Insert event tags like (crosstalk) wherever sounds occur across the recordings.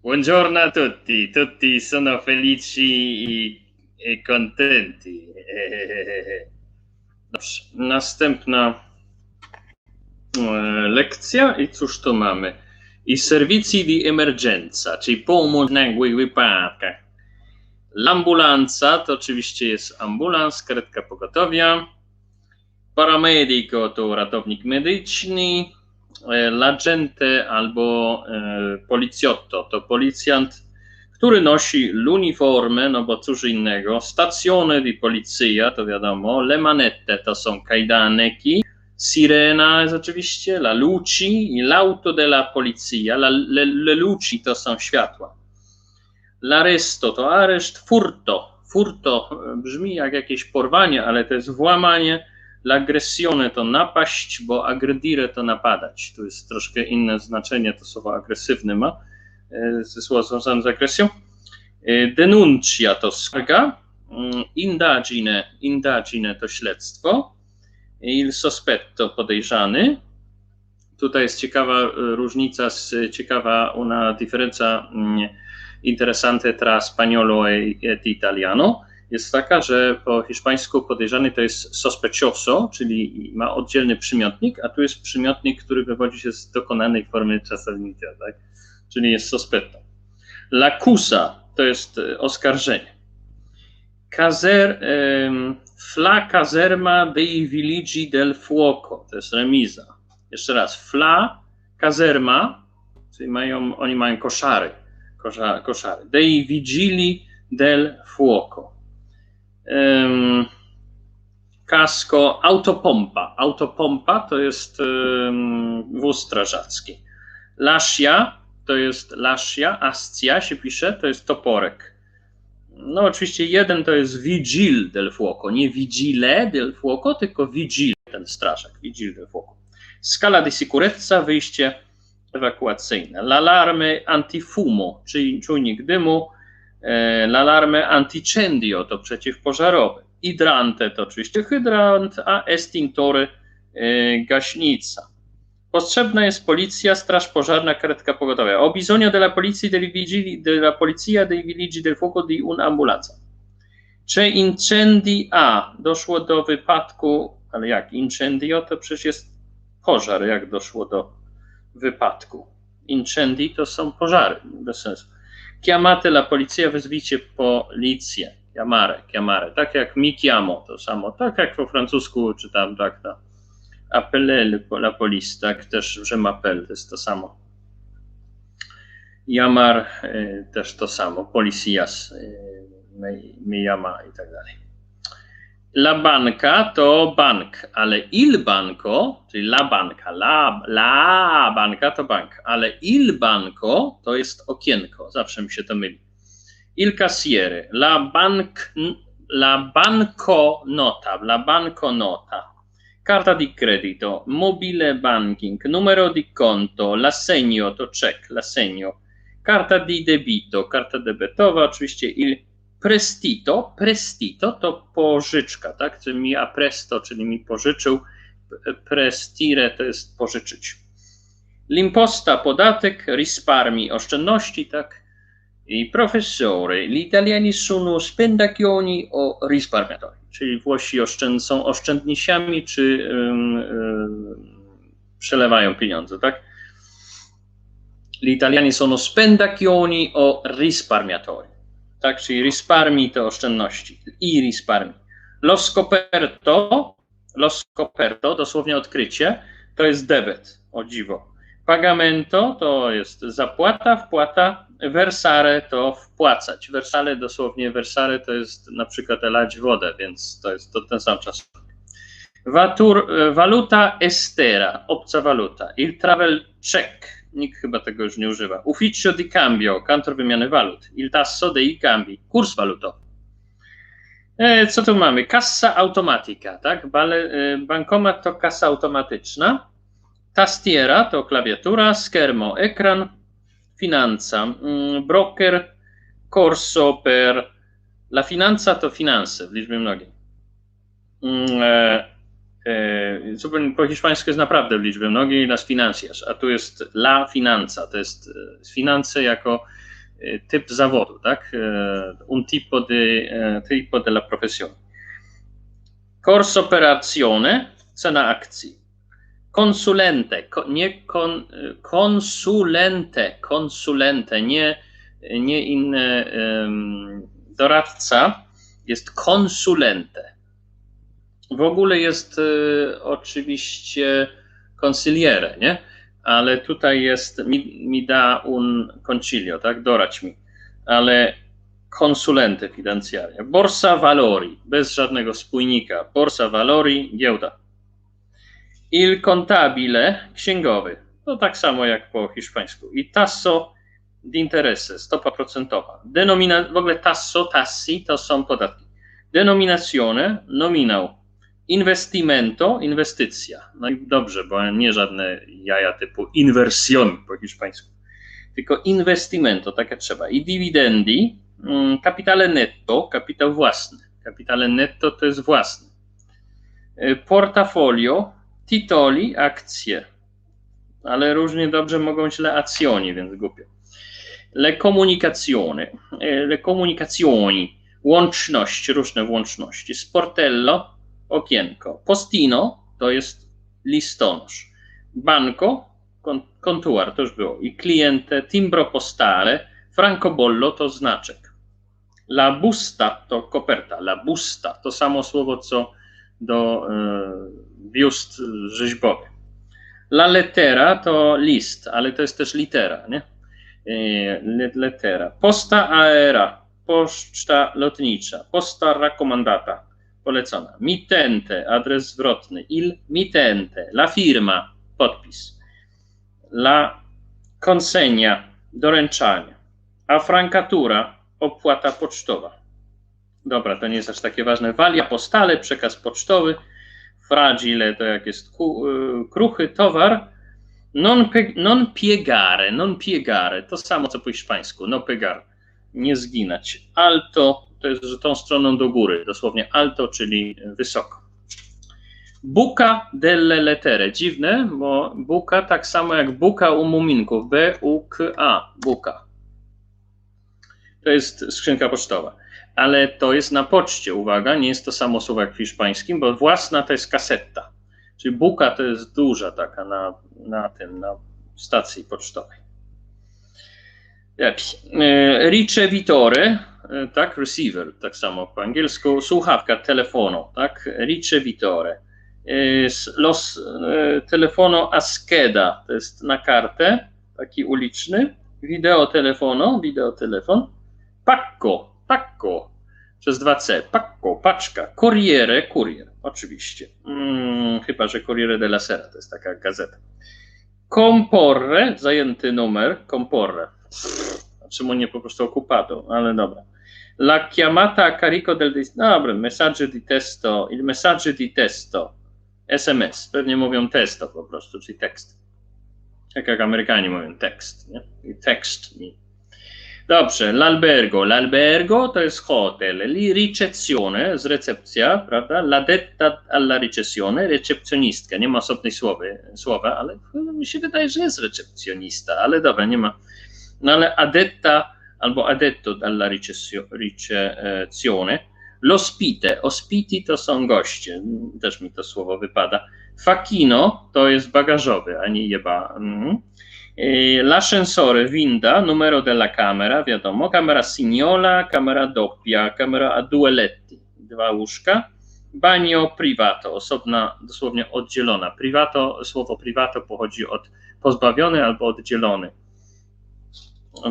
Buongiorno a tutti, tutti sono felici e contenti. (laughs) Dobrze, następna e, lekcja i cóż tu mamy? I servizi di emergenza, czyli pomoc w nagłych wypadkach. L'ambulanza to oczywiście jest ambulans, karetka pogotowia. Paramedico to ratownik medyczny. E, L'agente albo e, policjotto to policjant, który nosi l'uniformę, no bo cóż innego. Stazione di polizia to wiadomo. Le manette to są kajdaneki. Sirena jest oczywiście, la luci i l'auto della polizia. La, le, le luci to są światła. L'arresto to areszt, furto. Furto e, brzmi jak jakieś porwanie, ale to jest włamanie. L'aggressione to napaść, bo aggredire to napadać. Tu jest troszkę inne znaczenie, to słowo agresywne ma, e, ze słowa związane z agresją. E, Denuncia to skarga, Mm, indagine, indagine to śledztwo, il sospetto podejrzany. Tutaj jest ciekawa e, różnica, ciekawa una differenza mm, interessante tra spagnolo e, italiano jest taka, że po hiszpańsku podejrzany to jest sospecioso, czyli ma oddzielny przymiotnik, a tu jest przymiotnik, który wywodzi się z dokonanej formy czasownika, tak? czyli jest sospetto. Lacusa to jest e, oskarżenie. Caser, em, fla caserma dei villigi del fuoco, to jest remiza. Jeszcze raz, fla caserma, czyli mają, oni mają koszary, kosza, koszary. Dei vigili del fuoco. Kasko, autopompa. Autopompa to jest wóz strażacki. Laszia to jest laszia, ascia się pisze, to jest toporek. No oczywiście jeden to jest vigil del fuoco, nie vigile del fuoco, tylko vigil, ten strażak, vigil del fuoco. Scala di sicurezza, wyjście ewakuacyjne. L'alarme antifumo, czyli czujnik dymu. E, L'alarme antincendio to przeciwpożarowy. Hydrante to oczywiście hydrant, a estintore e, gaśnica. Potrzebna jest policja, straż pożarna, karetka pogotowia. O bisogno della polizia dei vigili, della polizia dei vigili del fuoco di un'ambulanza. Czy incendi A doszło do wypadku, ale jak incendio to przecież jest pożar, jak doszło do wypadku. Incendi to są pożary, bez sensu. Chiamate la polizia, wezwijcie policję. Chiamare, chiamare. Tak jak mi chiamo, to samo. Tak jak po francusku czytam, tak, tak. Appelle la police, tak też, że appel to jest to samo. Jamar e, też to samo. Policijas mi jama i tak dalej. La banka to bank, ale il banco, czyli la banka, la, la banka to bank, ale il banco to jest okienko, zawsze mi się to myli. Il cassiere, la bank, la banco nota, la banco nota. Carta di credito, mobile banking, numero di conto, l'assegno to czek, l'assegno. Karta di debito, karta debetowa, oczywiście il prestito, prestito to pożyczka, tak? Czyli mi a presto, czyli mi pożyczył, prestire to jest pożyczyć. L'imposta podatek, risparmi oszczędności, tak? I professore, gli italiani sono spendacchioni o risparmiatori, czyli Włosi oszczęd, są oszczędnisiami, czy ym, ym, przelewają pieniądze, tak? Gli italiani sono spendacchioni o risparmiatori, tak? Czyli risparmi to oszczędności, i risparmi. Lo scoperto, lo scoperto, dosłownie odkrycie, to jest debet, o dziwo. Pagamento to jest zapłata, wpłata, versare to wpłacać. Versale dosłownie versare to jest na przykład lać wodę, więc to jest to ten sam czas. Watur, waluta estera, obca waluta. Il travel check, nikt chyba tego już nie używa. Ufficio di cambio, kantor wymiany walut. Il tasso dei cambi, kurs walutowy. E, Co tu mamy? Kassa automatica, tak? Bale, e, bankomat to kasa automatyczna. Tastiera to klawiatura, schermo ekran, finanza, mm, broker, corso per la finanza to finanse w liczbie mnogiej. Mm, e, e, zupełnie po hiszpańsku jest naprawdę w liczbie mnogiej las financias, a tu jest la finanza, to jest e, finanse jako typ zawodu, tak? Un tipo, de, tipo della professione. Corso operazione, cena akcji. Konsulente, nie kon, konsulente, konsulente, nie, nie inny um, doradca, jest konsulente. W ogóle jest y, oczywiście consigliere, nie? Ale tutaj jest mi, mi da un concilio, tak? Dorać mi. Ale konsulente finansiaria. Borsa valori, bez żadnego spójnika. Borsa valori, giełda. Il contabile, księgowy. To tak samo jak po hiszpańsku. I tasso di interesse, stopa procentowa. Denomina, w ogóle tasso, tassi to są podatki. Denominazione, nominał. Investimento, inwestycja. No i dobrze, bo nie żadne jaja typu inversión po hiszpańsku, tylko investimento, takie trzeba. I dividendi, kapitale mm, netto, kapitał własny. Kapitale netto to jest własny. Y, portafolio, titoli, akcje. Ale różnie dobrze mogą źle acjoni, więc głupio. Le comunicazione, y, le comunicazioni, łączność, różne łączności. Sportello, okienko. Postino to jest listonosz. Banco, kontuar to już było. I cliente, timbro postale, francobollo to znaczek. La busta to koperta. La busta to samo słowo co do e, biust rzeźbowy. La lettera to list, ale to jest też litera, nie? E, lettera. Posta aera, poczta lotnicza. Posta raccomandata, polecona. Mittente, adres zwrotny. Il mittente, la firma, podpis. La consegna, doręczanie. A frankatura, opłata pocztowa. Dobra, to nie jest aż takie ważne. Walia postale, przekaz pocztowy. Fragile to jak jest y, kruchy towar. Non, pe, non piegare, non piegare, to samo co po hiszpańsku, no pegar, nie zginać. Alto to jest tą stroną do góry, dosłownie alto, czyli wysoko. Buka delle lettere. Dziwne, bo buka tak samo jak buka u muminków. B-U-K-A. Buka. To jest skrzynka pocztowa. Ale to jest na poczcie, uwaga, nie jest to samo słowo jak w hiszpańskim, bo własna to jest kasetta. Czyli buka to jest duża taka na, na tym, na stacji pocztowej. E, ricevitore E, tak, receiver, tak samo po angielsku, słuchawka telefonu, tak, ricevitore. E, los e, telefono askeda, to jest na kartę, taki uliczny, wideo telefono, wideotelefon, pacco, pacco, przez 2C, pacco, paczka, Corriere, kurier, oczywiście, hmm, chyba, że Corriere della Sera, to jest taka gazeta. Comporre, zajęty numer, comporre, czemu nie po prostu occupato, ale dobra. La chiamata a carico del dobra, messaggio di testo, il messaggio di testo, SMS, pewnie mówią testo po prostu, czyli tekst. Tak jak Amerykanie mówią tekst, nie? I tekst. Dobrze, l'albergo. L'albergo to jest hotel. Li ricezione, z recepcja, prawda? La detta alla ricezione, recepcjonistka. Nie ma osobnej słowy, słowa, ale mi się wydaje, że jest recepcjonista, ale dobra, nie ma. No ale adetta adetto dalla ricezione. L'ospite, ospiti to są goście, też mi to słowo wypada. Fakino to jest bagażowy, a nie jeba. Mm. L'ascensore, winda, numero della camera, wiadomo, camera signola, camera doppia, camera a due letti, dwa łóżka. Bagno privato, osobna, dosłownie oddzielona. Privato, słowo privato pochodzi od pozbawiony albo oddzielony.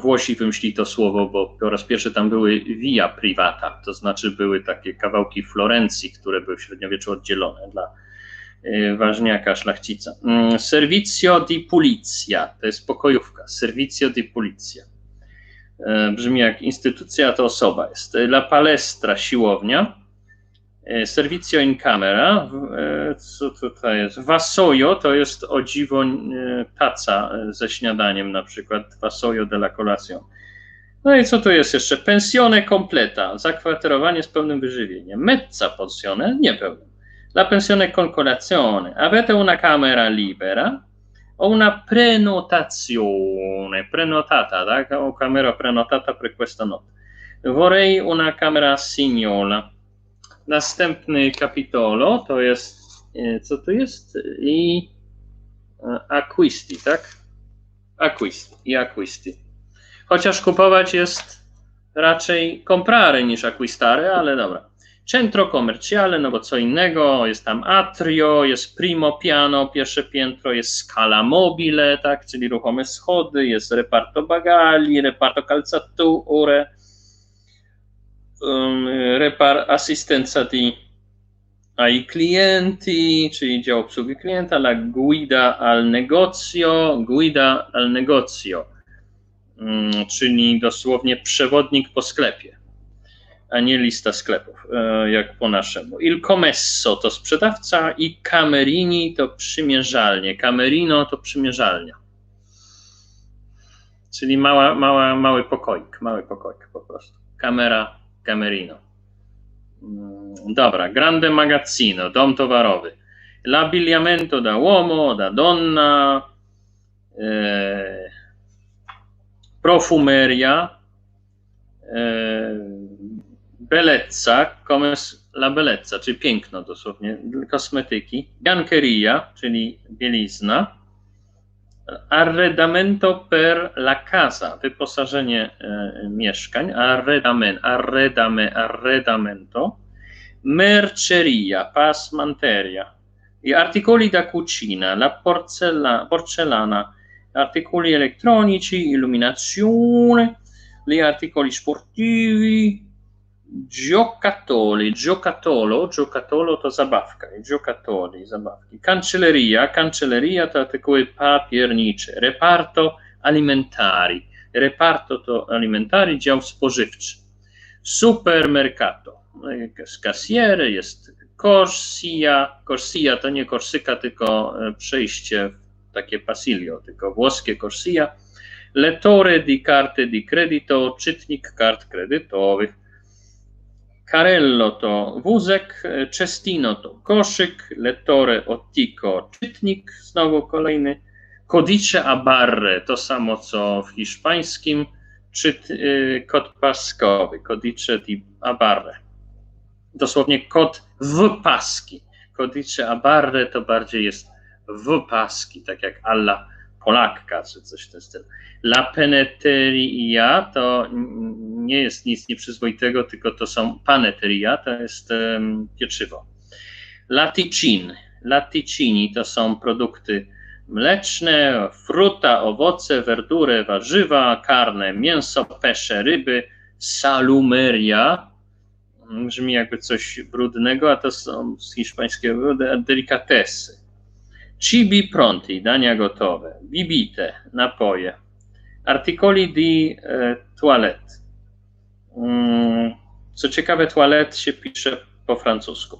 Włosi wymyślili to słowo, bo po raz pierwszy tam były via privata, to znaczy były takie kawałki Florencji, które były w średniowieczu oddzielone dla y, ważniaka, szlachcica. Mm, servizio di pulizia, to jest pokojówka. Servizio di pulizia. E, brzmi jak instytucja, to osoba jest. La palestra, siłownia. E, servizio in camera, e, co tutaj jest? Vasojo to jest o dziwo e, taca ze śniadaniem, na przykład vasojo della colazione. No i co tu jest jeszcze? Pensione completa, zakwaterowanie z pełnym wyżywieniem. Mezza pensione, niepełnym. La pensione con colazione. Avete una camera libera? Ho una prenotazione, prenotata, tak? Ho camera prenotata per questa notte. Vorrei una camera signola. Następny kapitolo to jest, e, co to jest? I e, acquisti, tak? Acquisti i acquisti. Chociaż kupować jest raczej comprare niż acquistare, ale dobra. Centro commerciale, no bo co innego, jest tam atrio, jest primo piano, pierwsze piętro, jest scala mobile, tak, czyli ruchome schody, jest reparto bagali, reparto calzature, repar assistenza di ai clienti, czyli dział obsługi klienta, la guida al negozio, guida al negozio, um, czyli dosłownie przewodnik po sklepie a nie lista sklepów, e, jak po naszemu. Il Comesso to sprzedawca i Camerini to przymierzalnie. Camerino to przymierzalnia. Czyli mała, mała, mały pokoik, mały pokoik po prostu. Camera Camerino. Mm, Dobra, Grande Magazzino, dom towarowy. L'abbigliamento da uomo, da donna, eh, profumeria, eh, Bellezza, come la bellezza, czyli piękno dosłownie, kosmetyki, biancheria, czyli bielizna, arredamento per la casa, wyposażenie e, mieszkań, arredamen, arredame, arredamento, merceria, pasmanteria, i articoli da cucina, la porcella- porcellana, articoli elettronici, illuminazione, gli articoli sportivi, giocattoli, giocatolo, giocatolo to zabawka, giocattoli, zabawki. Cancelleria, cancelleria to artykuły papiernicze. Reparto alimentari, reparto to alimentari, dział spożywczy. Supermercato, jest kasjery, jest corsia, corsia to nie korsyka, tylko e, przejście w takie pasilio, tylko włoskie corsia. Lettore di carte di credito, czytnik kart kredytowych. Carello to wózek, Cestino to koszyk, Lettore Ottico czytnik, znowu kolejny. Codice a barre to samo co w hiszpańskim, czyt, y, kod paskowy, Codice di a barre. Dosłownie kod w paski. Codice a barre to bardziej jest w paski, tak jak alla Polakka czy coś w tym stylu. La peneteria to nie jest nic nieprzyzwoitego, tylko to są paneteria, to jest em, pieczywo. Laticin, laticini to są produkty mleczne, fruta, owoce, verdure, warzywa, karne, mięso, pesze, ryby, salumeria, brzmi jakby coś brudnego, a to są z hiszpańskiego de- delicatesy. Cibi pronti, dania gotowe, bibite, napoje, articoli di e, toilette. Mm, Co ciekawe, toilet się pisze po francusku.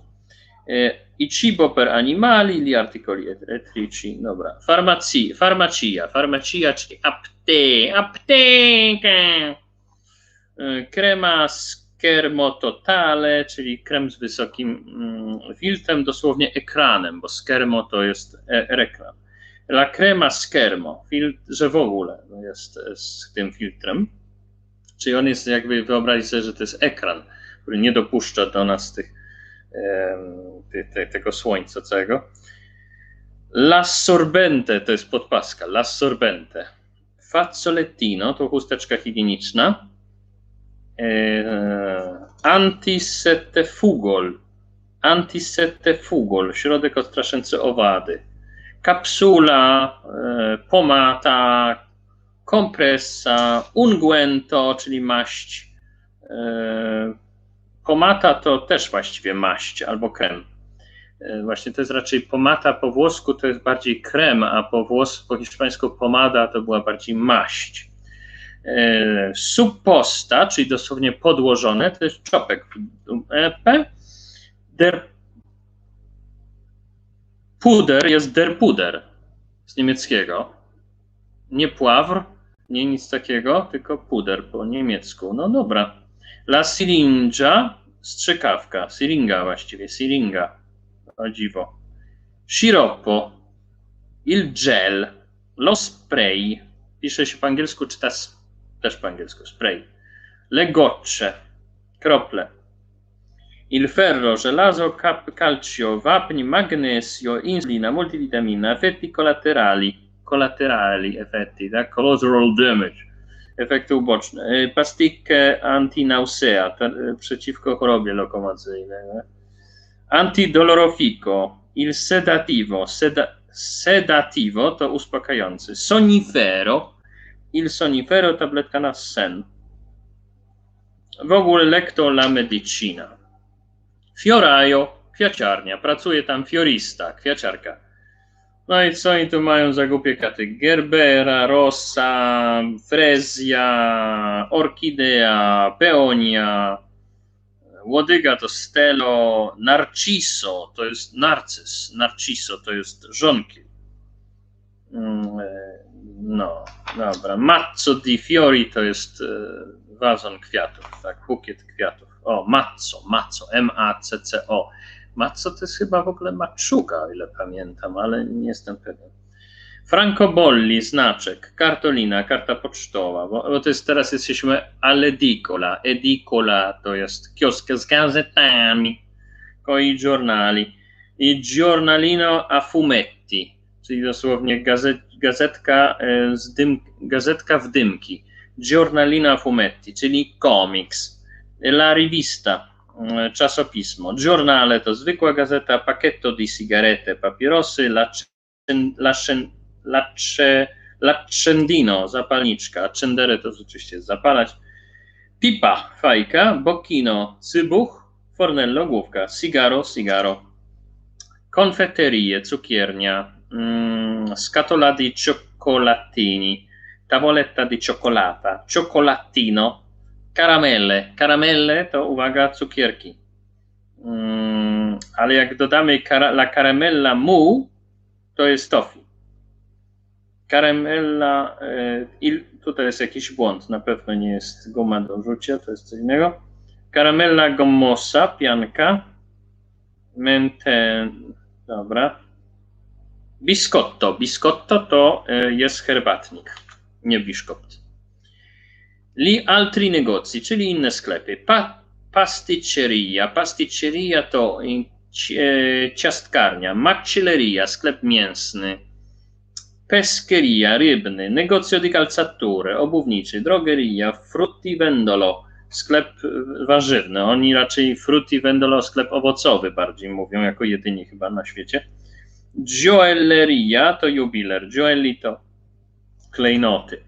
E, I cibo per animali, li articoli elettrici, dobra. Farmaci, farmacia, farmacia, czyli apte, apteka. E, Krema schermo totale, czyli krem z wysokim mm, filtrem, dosłownie ekranem, bo schermo to jest e, ekran. La crema schermo, że w ogóle no, jest e, z tym filtrem. Czyli on jest jakby, wyobrazić sobie, że to jest ekran, który nie dopuszcza do nas tych, ty, ty, tego słońca całego. L'assorbente to jest podpaska, l'assorbente. Fazzolettino to chusteczka higieniczna. E, Antisetefugol. Antisetefugol, środek odstraszający owady. Kapsula, e, pomata, kompresa, unguento, czyli maść. E, Pomata to też właściwie maść albo krem. Właśnie to jest raczej pomata po włosku to jest bardziej krem, a po włos, po hiszpańsku pomada to była bardziej maść. E, Supposta, czyli dosłownie podłożone, to jest czopek. EP. Der Puder jest der Puder z niemieckiego. Nie pławr, nie nic takiego, tylko puder po niemiecku. No dobra. La syringa, strzykawka, syringa właściwie, syringa. O dziwo. Sciroppo, il gel, Lo spray, pisze się po angielsku, czyta też po angielsku, spray. Le gocce, krople. Il ferro, żelazo, cap, calcio, wapń, magnesio, insulina, multivitamina, effetti collaterali, collaterali effetti, tak? collateral damage, efekty uboczne. Pasticche antinausea, przeciwko chorobie lokomocyjnej. Antidolorofico, il sedativo, seda, sedativo to uspokajający. Sonifero, il sonifero tabletka na sen. W ogóle lekto la medicina. Fiorajo, kwiaciarnia. Pracuje tam fiorista, kwiaciarka. No i co oni tu mają za głupie katy? Gerbera, Rossa, Frezja, Orchidea, Peonia, Łodyga to Stelo, Narciso to jest narcyz, Narciso to jest żonki. No, dobra. Mazzo di fiori to jest e, wazon kwiatów, tak, bukiet kwiatów. O, Mazzo, Mazzo, M-A-C-C-O. Mazzo to jest chyba w ogóle maczuga, o ile pamiętam, ale nie jestem pewien. Francobolli, znaczek, kartolina, karta pocztowa, bo, bo to jest teraz jesteśmy all'edicola, edicola to jest kiosk z gazetami, i giornali, i giornalino a fumetti, czyli dosłownie gazet, gazetka, e, z dym, gazetka w dymki, giornalino a fumetti, czyli komiks, la rivista, e, czasopismo, giornale to zwykła gazeta, pacchetto di sigarette, papierosy, la, la, Lacze, Laccendino, zapalniczka, Cendere to rzeczywiście jest zapalać, Pipa, fajka, Bocchino, cybuch, Fornello, główka, Sigaro, sigaro, Konfeterie, cukiernia, mm, Scatola di cioccolatini, Tavoletta di cioccolata, Cioccolatino, Karamelle, karamelle to uwaga, cukierki. Mm, ale jak dodamy kara, la caramella mu, to jest tofi. Karamella, e, tutaj jest jakiś błąd, na pewno nie jest guma do rzucia, to jest coś innego. Karamella gommosa, pianka. Mente, dobra. Biscotto. Biscotto to e, jest herbatnik, nie biszkopt. Li altri negozi, czyli inne sklepy. Pa, pasticceria. Pasticceria to e, ciastkarnia. Macelleria, sklep mięsny pescheria, rybny, negozio di calzature, obuwniczy, drogeria, fruttivendolo, sklep warzywny. Oni raczej fruttivendolo, sklep owocowy bardziej mówią, jako jedyni chyba na świecie. Gioelleria to jubiler, gioelli to klejnoty.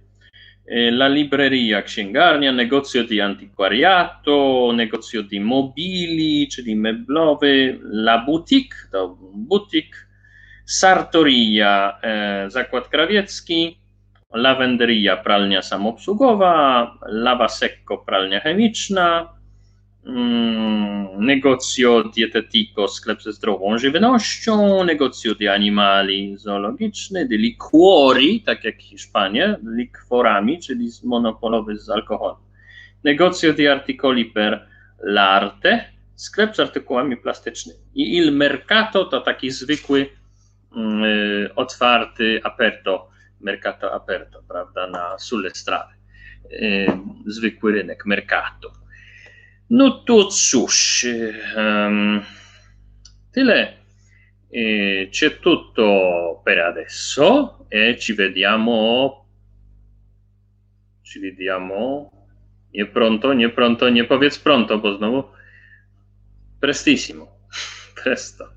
La libreria, księgarnia, negozio di antiquariato, negozio di mobili, czyli meblowy, la boutique to butik, Sartoria, e, zakład krawiecki, Lavenderia, pralnia samoobsługowa, Lava Secco, pralnia chemiczna, Negozio Dietetico, sklep ze zdrową żywnością, Negozio di Animali, zoologiczny, di Liquori, tak jak Hiszpanie, likworami, czyli monopolowy z alkoholem. Negozio di Articoli per l'Arte, sklep z artykułami plastycznymi. I Il Mercato to taki zwykły Mm, y, otwarty aperto, mercato aperto, prawda, na sulle strade. Y, zwykły rynek, mercato. No to cóż, tyle. C'è tutto per adesso e ci vediamo. Ci vediamo. Nie pronto, nie pronto, nie powiedz pronto, bo znowu prestissimo. (laughs) Presto.